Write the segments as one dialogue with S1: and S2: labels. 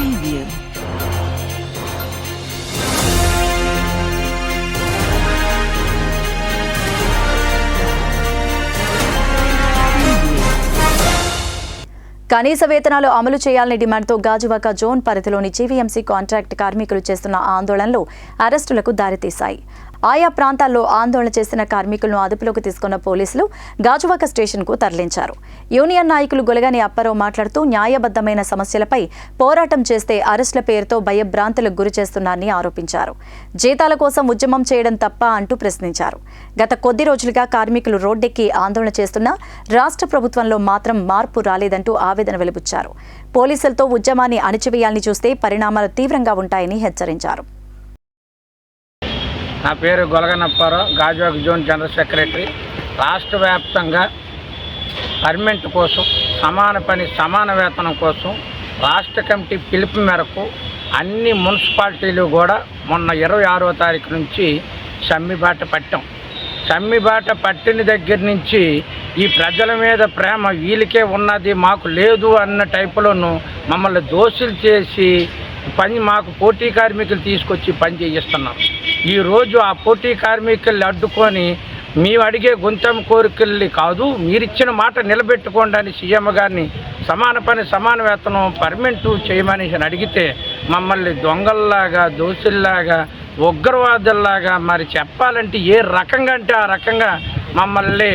S1: Preview.
S2: కనీస వేతనాలు అమలు చేయాలని డిమాండ్తో గాజువాక జోన్ పరిధిలోని జీవీఎంసీ కాంట్రాక్ట్ కార్మికులు చేస్తున్న ఆందోళనలు అరెస్టులకు దారితీశాయి ఆయా ప్రాంతాల్లో ఆందోళన చేసిన కార్మికులను అదుపులోకి తీసుకున్న పోలీసులు గాజువాక స్టేషన్కు తరలించారు. యూనియన్ నాయకులు గొలగని అప్పారావు మాట్లాడుతూ న్యాయబద్ధమైన సమస్యలపై పోరాటం చేస్తే అరెస్టుల పేరుతో భయభ్రాంతులకు గురి చేస్తున్నారని ఆరోపించారు. జీతాల కోసం ఉద్యమం చేయడం తప్ప అంటూ ప్రశ్నించారు. గత కొద్ది రోజులుగా కార్మికులు రోడ్డెక్కి ఆందోళన చేస్తున్నా రాష్ట్ర ప్రభుత్వంలో మాత్రం మార్పు రాలేదంటూ ఆవేదన వెలిబుచ్చారు. పోలీసులతో ఉద్యమాన్ని అణిచివేయాలని చూస్తే పరిణామాలు తీవ్రంగా ఉంటాయని హెచ్చరించారు.
S3: నా పేరు Golaganapparao Gajuwaka zone general secretary. రాష్ట్ర వ్యాప్తంగా పర్మనెంట్ కోసం సమాన పని సమాన వేతనం కోసం రాష్ట్ర కమిటీ పిలుపు మేరకు అన్ని మున్సిపాలిటీలు కూడా మొన్న ఇరవై ఆరో తారీఖు నుంచి సమ్మిబాట పట్టాం. సమ్మిబాట పట్టిన దగ్గర నుంచి ఈ ప్రజల మీద ప్రేమ వీళ్ళకే ఉన్నది మాకు లేదు అన్న టైపులోను మమ్మల్ని దోషులు చేసి పని మాకు పోటీ కార్మికులు తీసుకొచ్చి పని చేయిస్తున్నారు. ఈరోజు ఆ పోటీ కార్మికుల్ని అడ్డుకొని మేము అడిగే గుంతం కోరికల్ని కాదు మీరిచ్చిన మాట నిలబెట్టుకోండి అని సీఎం గారిని సమాన పని సమాన వేతనం పర్మనెంట్ చేయమని అడిగితే మమ్మల్ని దొంగల్లాగా దోషుల్లాగా ఉగ్రవాదుల్లాగా మరి చెప్పాలంటే ఏ రకంగా అంటే ఆ రకంగా మమ్మల్ని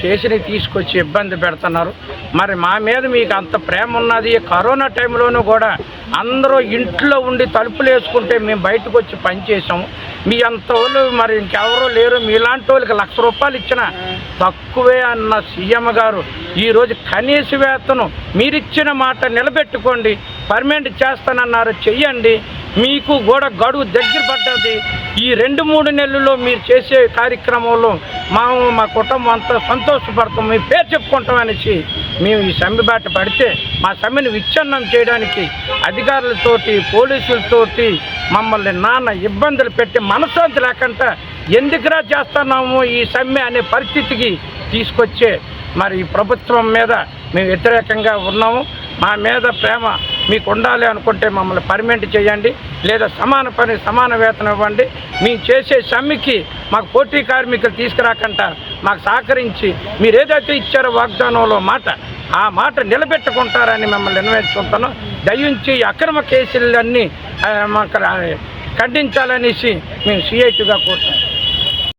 S3: చేసినవి తీసుకొచ్చి ఇబ్బంది పెడుతున్నారు. మరి మా మీద మీకు అంత ప్రేమ ఉన్నది. కరోనా టైంలోనూ కూడా అందరూ ఇంట్లో ఉండి తలుపులు వేసుకుంటే మేము బయటకు వచ్చి పనిచేసాము మీ అంత వాళ్ళు మరి ఇంకెవరూ లేరు. మీలాంటి వాళ్ళకి లక్ష రూపాయలు ఇచ్చిన తక్కువే అన్న సీఎం గారు. ఈరోజు కనీస వేతనం మీరిచ్చిన మాట నిలబెట్టుకోండి. పర్మనెంట్ చేస్తానన్నారు చెయ్యండి. మీకు కూడా గడువు దగ్గర పడ్డది. ఈ రెండు మూడు నెలల్లో మీరు చేసే కార్యక్రమంలో మా మా కుటుంబం అంతా సంతోషపడతాం. మీ పేరు చెప్పుకుంటాం అనేసి మేము ఈ సమ్మె బాట పడితే మా సమ్మెను విచ్ఛిన్నం చేయడానికి అధికారులతోటి పోలీసులతోటి మమ్మల్ని నాన్న ఇబ్బందులు పెట్టి మనశ్శాంతి లేకుండా ఎందుకురా చేస్తున్నాము ఈ సమ్మె అనే పరిస్థితికి తీసుకొచ్చే మరి ఈ ప్రభుత్వం మీద మేము వ్యతిరేకంగా ఉన్నాము. మా మీద ప్రేమ మీకు ఉండాలి అనుకుంటే మమ్మల్ని పర్మనెంట్ చేయండి లేదా సమాన పని సమాన వేతనం ఇవ్వండి. మేము చేసే సమ్మెకి మాకు పోటీ కార్మికులు తీసుకురాకంట మాకు సహకరించి మీరు ఏదైతే ఇచ్చారో వాగ్దానంలో మాట ఆ మాట నిలబెట్టుకుంటారని మిమ్మల్ని నిర్ణయించుకుంటాను దయించి అక్రమ కేసులన్నీ మాకు ఖండించాలనేసి మేము సిఐటిగా కోరుతాం